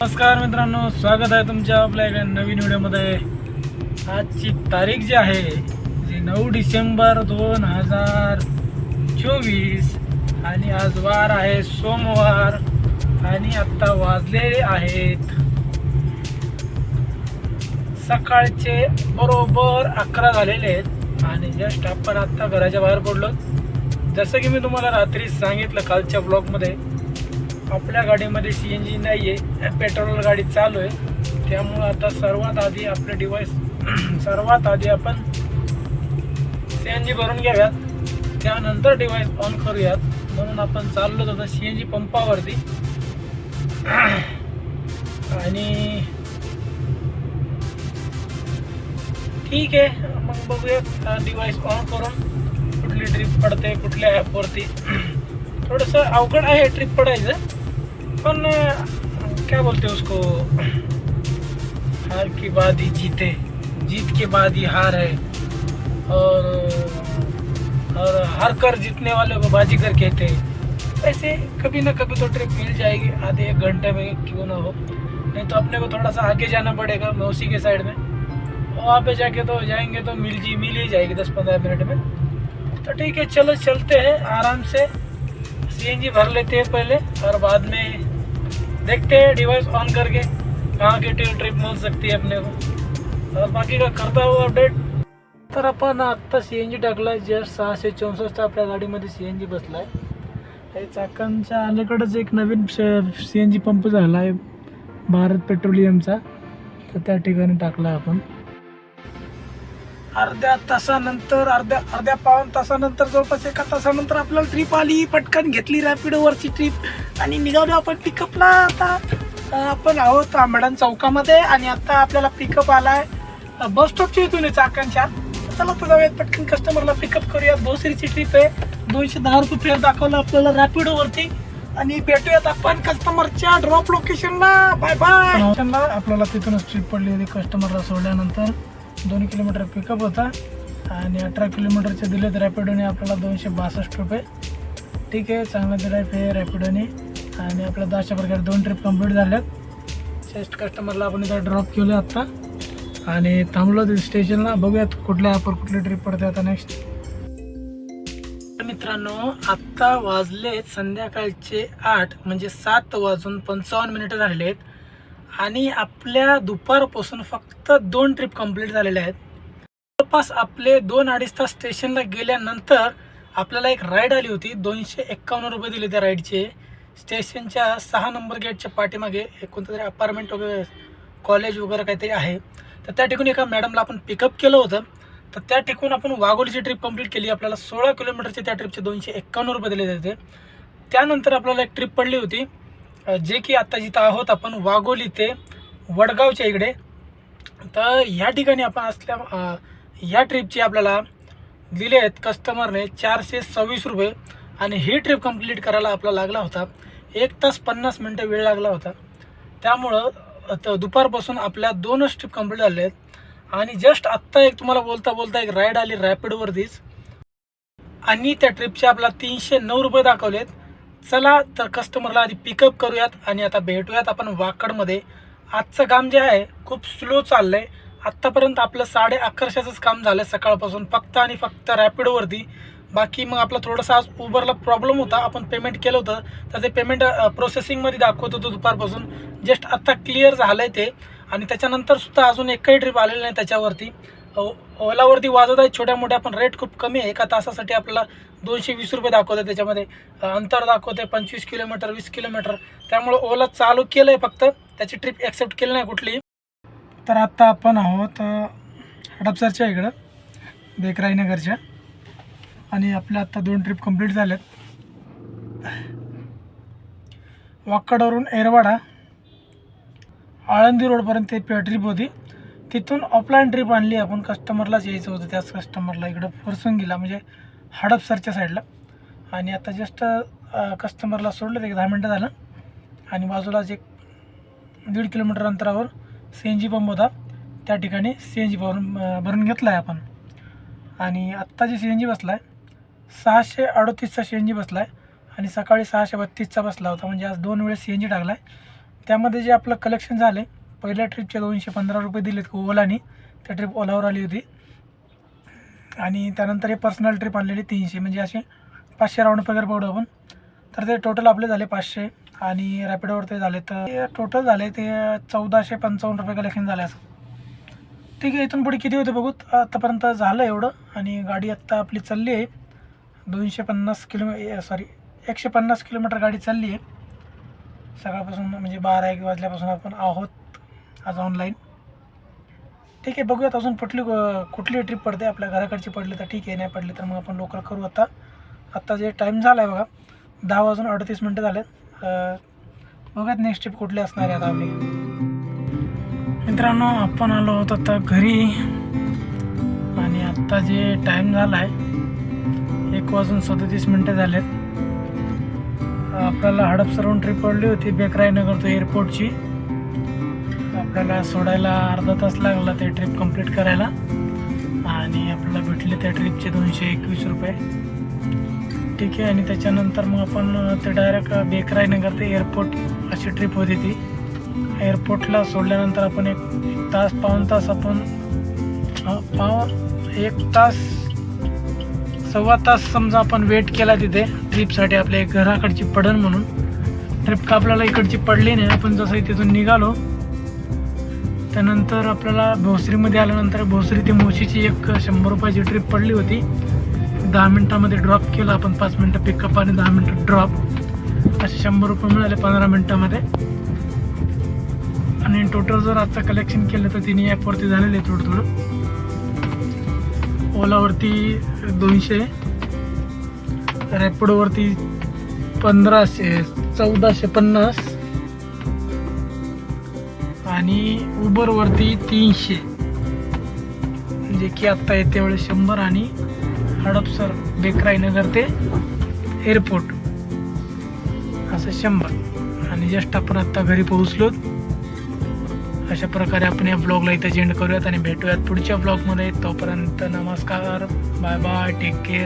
नमस्कार मित्रांनो स्वागत आहे तुमच्या आपल्या एका नवीन व्हिडिओमध्ये. आजची तारीख जी आहे जी नऊ डिसेंबर दोन हजार चोवीस आणि आज वार आहे सोमवार आणि आत्ता वाजलेले आहेत सकाळचे बरोबर अकरा झालेले आहेत आणि जस्ट आपण आत्ता घराच्या बाहेर पडलो जसं की मी तुम्हाला रात्री सांगितलं कालच्या ब्लॉगमध्ये आपल्या गाडीमध्ये सी एन जी नाही आहे पेट्रोल गाडी चालू आहे. त्यामुळं आता सर्वात आधी आपले डिवाईस सर्वात आधी आपण सी एन जी भरून घ्याव्यात त्यानंतर डिवाईस ऑन करूयात. म्हणून आपण चाललो होतो सी एन जी पंपावरती. आणि ठीक आहे मग बघूया. डिवाईस ऑन करून कुठली ट्रिप पडते कुठल्या ॲपवरती थोडंसं अवघड आहे ट्रिप पडायचं. पण अं, क्या बोलते हैं उसको हार के बाद ही जीते जीत के बाद ही हार है। और और हार कर जीतने वाले को बाजीगर कहते हैं। ऐसे कभी ना कभी तो ट्रिप मिल जाएगी आधे एक घंटे में क्यों ना हो। नहीं तो अपने को थोड़ा सा आगे जाना पड़ेगा मौसी के साइड में। वहाँ पे जाके तो जाएँगे तो मिल जी मिल ही जाएगी दस पंद्रह मिनट में। तो ठीक है चलो चलते हैं आराम से। सीएनजी भर लेते हैं पहले और बाद में देखते हैं डिवाइस ऑन करके कहाँ की ट्रिप मिल सकती है अपने को। और बाकी का करता हुआ अपडेट तर आपण आत्ता सी एन जी टाकला आहे जस्ट सहाशे चौसष्ट आपल्या गाडीमध्ये सी एन जी बसलाय हे चाकांच्या अलीकडंच एक नवीन सी एन जी पंप झाला आहे भारत पेट्रोलियमचा तर त्या ठिकाणी टाकला आपण. अर्ध्या तासानंतर अर्ध्या अर्ध्या पाऊन तासानंतर जवळपास एका तासानंतर आपल्याला ट्रिप आली. पटकन घेतली रॅपिडोवरची ट्रिप आणि निघालो आपण पिकअपला आता आपण आहोत आंबडण चौकामध्ये आणि आता आपल्याला पिकअप आलाय आहे बस स्टॉपच्या इथून चाकांच्या चला तर जाऊयात पटकन कस्टमरला पिकअप करूया भोसरीची ट्रिप आहे. दोनशे दहा रुपये फेअर दाखवलं आपल्याला रॅपिडोवरती आणि भेटूयात आपण कस्टमरच्या ड्रॉप लोकेशनला बाय बाय आपल्याला तिथूनच ट्रिप पडली होती कस्टमरला सोडल्यानंतर. दोन किलोमीटर पिकअप होता. आणि अठरा किलोमीटरचे दिलेत रॅपिडोने आपल्याला दोनशे बासष्ट रुपये. ठीक आहे चांगला दिला आहे रॅपिडोने आणि आपल्या दहाशे प्रकारे दोन ट्रिप कंप्लीट झाल्यात. चेस्ट कस्टमरला आपण इथं ड्रॉप केले आत्ता आणि थांबलो ते स्टेशनला बघूयात कुठल्या ॲपवर कुठली ट्रिप पडते आता नेक्स्ट मित्रांनो आत्ता वाजले संध्याकाळचे आठ म्हणजे सात वाजून पंचावन्न मिनिटं झालेले आहेत आणि आपल्या दुपारपासून फक्त दोन ट्रिप कंप्लीट झालेल्या आहेत. जवळपास आपले दोन अडीच तास स्टेशनला गेल्यानंतर आपल्याला एक राईड आली होती. दोनशे एक्कावन्न रुपये दिले त्या राईडचे स्टेशनच्या सहा नंबर गेटच्या पाठीमागे एक कोणतं तरी अपार्टमेंट वगैरे कॉलेज वगैरे काहीतरी आहे. तर त्या ठिकाणी एका मॅडमला आपण पिकअप केलं होतं. तर त्या ठिकाणी आपण वाघोलीची ट्रिप कंप्लीट केली. आपल्याला सोळा किलोमीटरचे त्या ट्रिपचे दोनशे एक्कावन्न रुपये दिले होते. त्यानंतर आपल्याला एक ट्रिप पडली होती. जे की आत्ता जिथं आहोत आपण वाघोली ते वडगावच्या इकडे. तर ह्या ठिकाणी आपण असल्या ह्या ट्रिपची आपल्याला दिले आहेत कस्टमरने चारशे सव्वीस रुपये आणि ही ट्रिप कंप्लीट करायला आपला लागला होता. एक तास पन्नास मिनटं वेळ लागला होता. त्यामुळं दुपारपासून आपल्या दोनच ट्रिप कंप्लीट झाले आहेत. आणि जस्ट आत्ता एक तुम्हाला बोलता बोलता एक राईड आली रॅपिडवरतीच आणि त्या ट्रिपचे आपला तीनशे नऊ रुपये दाखवलेत. चला तर कस्टमरला आधी पिकअप करूयात आणि आता भेटूयात आपण वाकडमध्ये आजचं काम जे आहे खूप स्लो चाललं आहे आत्तापर्यंत आपलं साडे अकराशेचंच काम झालं आहे सकाळपासून फक्त आणि फक्त रॅपिडोवरती बाकी मग आपला थोडंसं आज उबरला प्रॉब्लेम होता. आपण पेमेंट केलं होतं. तर ते पेमेंट प्रोसेसिंगमध्ये दाखवत होतं दुपारपासून. जस्ट आत्ता क्लिअर झालं आहे ते. आणि त्याच्यानंतर सुद्धा अजून एकही ट्रिप आलेली नाही त्याच्यावरती. ओलावरती वाजत आहे छोट्या मोठ्या पण रेट खूप कमी आहे. एका तासासाठी आपल्याला दोनशे वीस रुपये दाखवते त्याच्यामध्ये. अंतर दाखवते पंचवीस किलोमीटर वीस किलोमीटर. त्यामुळं ओला चालू केलं आहे फक्त. त्याची ट्रिप ॲक्सेप्ट केली नाही कुठली तर आत्ता आपण आहोत हडपसरच्या इकडं बेकराईनगरच्या. आणि आपल्या आत्ता दोन ट्रिप कंप्लीट झाल्यात वाकडवरून एरवाडा आळंदी रोडपर्यंत ते ट्रिप होती तिथून ऑफलाईन ट्रिप आणली. आपण कस्टमरलाच यायचं होतं. त्याच कस्टमरला इकडं फुरसुंगीला म्हणजे हडपसरच्या साईडला आणि आता जस्ट कस्टमरला सोडलं. ते एक दहा मिनटं झालं. आणि बाजूलाच एक दीड किलोमीटर अंतरावर सी एन जी पंप होता. त्या ठिकाणी सी एन जी भरून भरून घेतला आहे आपण. आणि आत्ता जे सी एन जी बसला आहे सहाशे अडतीसचा सी एन जी बसला आहे आणि सकाळी सहाशे बत्तीसचा बसला होता. म्हणजे आज दोन वेळेस सी एन जी टाकला आहे त्यामध्ये जे आपलं कलेक्शन झालं आहे पहिल्या ट्रिपचे दोनशे पंधरा रुपये दिलेत ओलानी. त्या ट्रिप ओलावर आली होती. आणि त्यानंतर हे पर्सनल ट्रिप आणलेली तीनशे. म्हणजे असे पाचशे राऊंड वगैरे पडू आपण. तर ते टोटल आपले झाले पाचशे आणि रॅपिडोवर ते झाले. तर टोटल झाले ते चौदाशे पंचावन्न रुपये कलेक्शन झाले असं. ठीक आहे इथून पुढे किती होते बघू आत्तापर्यंत झालं एवढं. आणि गाडी आत्ता आपली चालली आहे. दोनशे पन्नास किलोमी सॉरी एकशे पन्नास किलोमीटर गाडी चालली आहे. सकाळपासून म्हणजे बारा एक वाजल्यापासून आपण आहोत. आज ऑनलाईन ठीक आहे बघूयात अजून कुठली कुठली ट्रिप पडते. आपल्या घराकडची पडली तर ठीक आहे नाही पडली तर मग आपण लोकल करू आता. आत्ता जे टाईम झाला आहे बघा दहा वाजून अडतीस मिनटं झालेत. बघूयात नेक्स्ट ट्रिप कुठली असणार आहे आता आपली. मित्रांनो आपण आलो आहोत आता घरी. आणि आत्ता जे टाईम झाला आहे एक वाजून सदतीस मिनटं झालेत. आपल्याला हडपसरहून ट्रिप पडली होती बेकराईनगर तो एअरपोर्टची आपल्याला सोडायला अर्धा तास लागला ते ट्रिप कंप्लीट करायला. आणि आपल्याला भेटले त्या ट्रिपचे दोनशे एकवीस रुपये. ठीक आहे आणि त्याच्यानंतर मग आपण ते डायरेक्ट बेकराईनगर ते एअरपोर्ट अशी ट्रिप होती ती एअरपोर्टला सोडल्यानंतर आपण एक तास पाऊन तास आपण पाव एक तास सव्वा तास समजा आपण वेट केला तिथे ट्रिपसाठी आपल्या घराकडची पडण म्हणून. ट्रिप का आपल्याला इकडची पडली नाही आपण जसं तिथून निघालो त्यानंतर आपल्याला भोसरीमध्ये आल्यानंतर भोसरी ते मोशीची एक शंभर रुपयाची ट्रिप पडली होती. दहा मिनटामध्ये ड्रॉप केलं आपण पाच मिनटं पिकअप आणि दहा मिनटं ड्रॉप असे शंभर रुपये मिळाले पंधरा मिनटामध्ये. आणि टोटल जर आता कलेक्शन केलं तर तिन्ही ॲपवरती झालेलं आहे थोडं थोडं. ओलावरती दोनशे. रॅपिडोवरती पंधराशे चौदाशे पन्नास. आणि उबरवरती तीनशे. जे की आत्ता येते वेळेस शंभर आणि हडपसर बेकराईनगर ते एअरपोर्ट असं शंभर. आणि जस्ट आपण आत्ता घरी पोहोचलो अशा प्रकारे आपण या ब्लॉगला इथं जेंड करूयात आणि भेटूयात पुढच्या ब्लॉगमध्ये तोपर्यंत नमस्कार. Bye bye take care